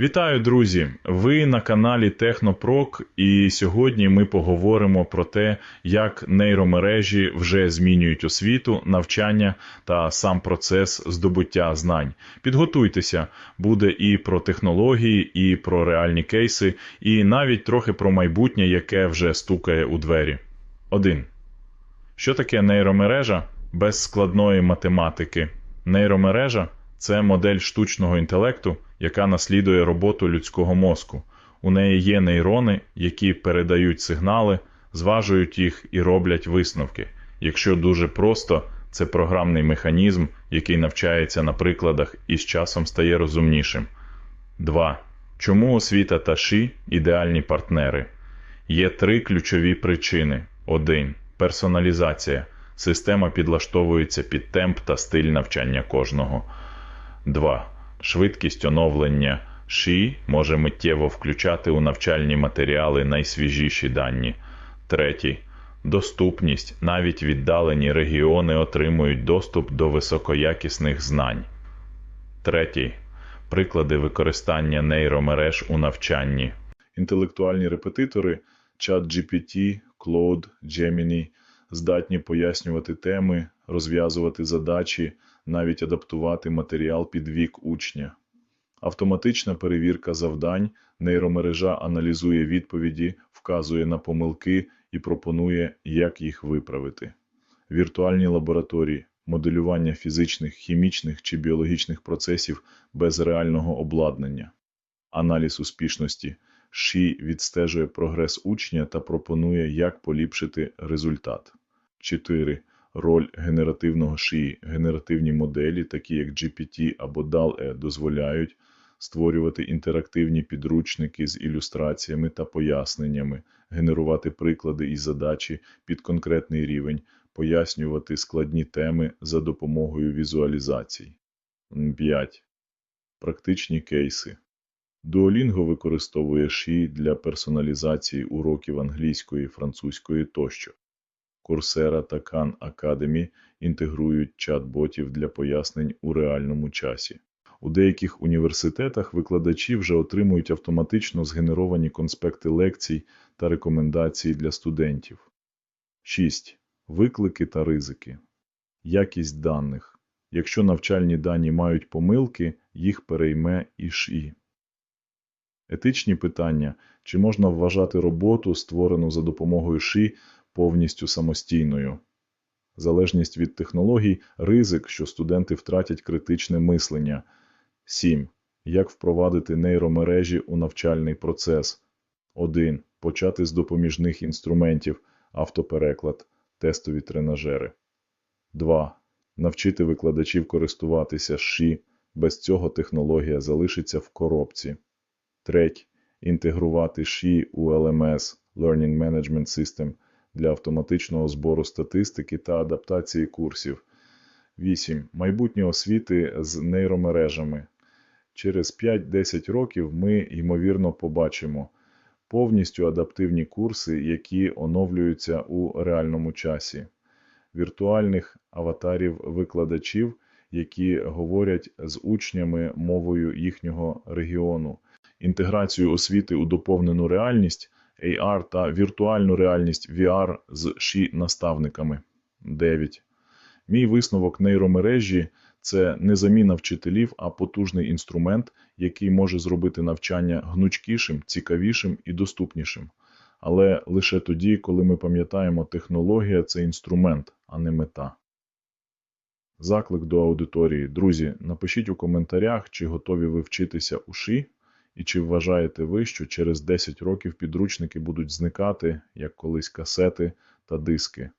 Вітаю, друзі! Ви на каналі Технопрок, і сьогодні ми поговоримо про те, як нейромережі вже змінюють освіту, навчання та сам процес здобуття знань. Підготуйтеся, буде і про технології, і про реальні кейси, і навіть трохи про майбутнє, яке вже стукає у двері. 1. Що таке нейромережа без складної математики? Нейромережа це модель штучного інтелекту, яка наслідує роботу людського мозку. У неї є нейрони, які передають сигнали, зважують їх і роблять висновки. Якщо дуже просто, це програмний механізм, який навчається на прикладах і з часом стає розумнішим. 2. Чому освіта та ШІ ідеальні партнери? Є три ключові причини. 1. Персоналізація. Система підлаштовується під темп та стиль навчання кожного. 2. Швидкість оновлення ШІ може миттєво включати у навчальні матеріали найсвіжіші дані. 3. Доступність. Навіть віддалені регіони отримують доступ до високоякісних знань. 3. Приклади використання нейромереж у навчанні. Інтелектуальні репетитори ChatGPT, Claude, Gemini здатні пояснювати теми, розв'язувати задачі, навіть адаптувати матеріал під вік учня. Автоматична перевірка завдань, нейромережа аналізує відповіді, вказує на помилки і пропонує, як їх виправити. Віртуальні лабораторії, моделювання фізичних, хімічних чи біологічних процесів без реального обладнання, аналіз успішності. ШІ відстежує прогрес учня та пропонує, як поліпшити результат. 4. Роль генеративного ШІ. Генеративні моделі, такі як GPT або DAL-E, дозволяють створювати інтерактивні підручники з ілюстраціями та поясненнями, генерувати приклади і задачі під конкретний рівень, пояснювати складні теми за допомогою візуалізацій. 5. Практичні кейси. Duolingo використовує ШІ для персоналізації уроків англійської, французької тощо. Coursera та Khan Academy інтегрують чат-ботів для пояснень у реальному часі. У деяких університетах викладачі вже отримують автоматично згенеровані конспекти лекцій та рекомендації для студентів. 6. Виклики та ризики. Якість даних. Якщо навчальні дані мають помилки, їх перейме і ШІ. Етичні питання. Чи можна вважати роботу, створену за допомогою ШІ, повністю самостійною? Залежність від технологій, ризик, що студенти втратять критичне мислення. 7. Як впровадити нейромережі у навчальний процес? 1. Почати з допоміжних інструментів, автопереклад, тестові тренажери. 2. Навчити викладачів користуватися ШІ. Без цього технологія залишиться в коробці. 3. Інтегрувати ШІ у LMS Learning Management System для автоматичного збору статистики та адаптації курсів. 8. Майбутнє освіти з нейромережами. Через 5-10 років ми, ймовірно, побачимо повністю адаптивні курси, які оновлюються у реальному часі, віртуальних аватарів викладачів, які говорять з учнями мовою їхнього регіону, інтеграцію освіти у доповнену реальність, AR та віртуальну реальність VR з ші наставниками. 9. Мій висновок нейромережі це не заміна вчителів, а потужний інструмент, який може зробити навчання гнучкішим, цікавішим і доступнішим. Але лише тоді, коли ми пам'ятаємо, технологія це інструмент, а не мета. Заклик до аудиторії. Друзі, напишіть у коментарях, чи готові ви вчитися у ШІ, і чи вважаєте ви, що через 10 років підручники будуть зникати, як колись касети та диски.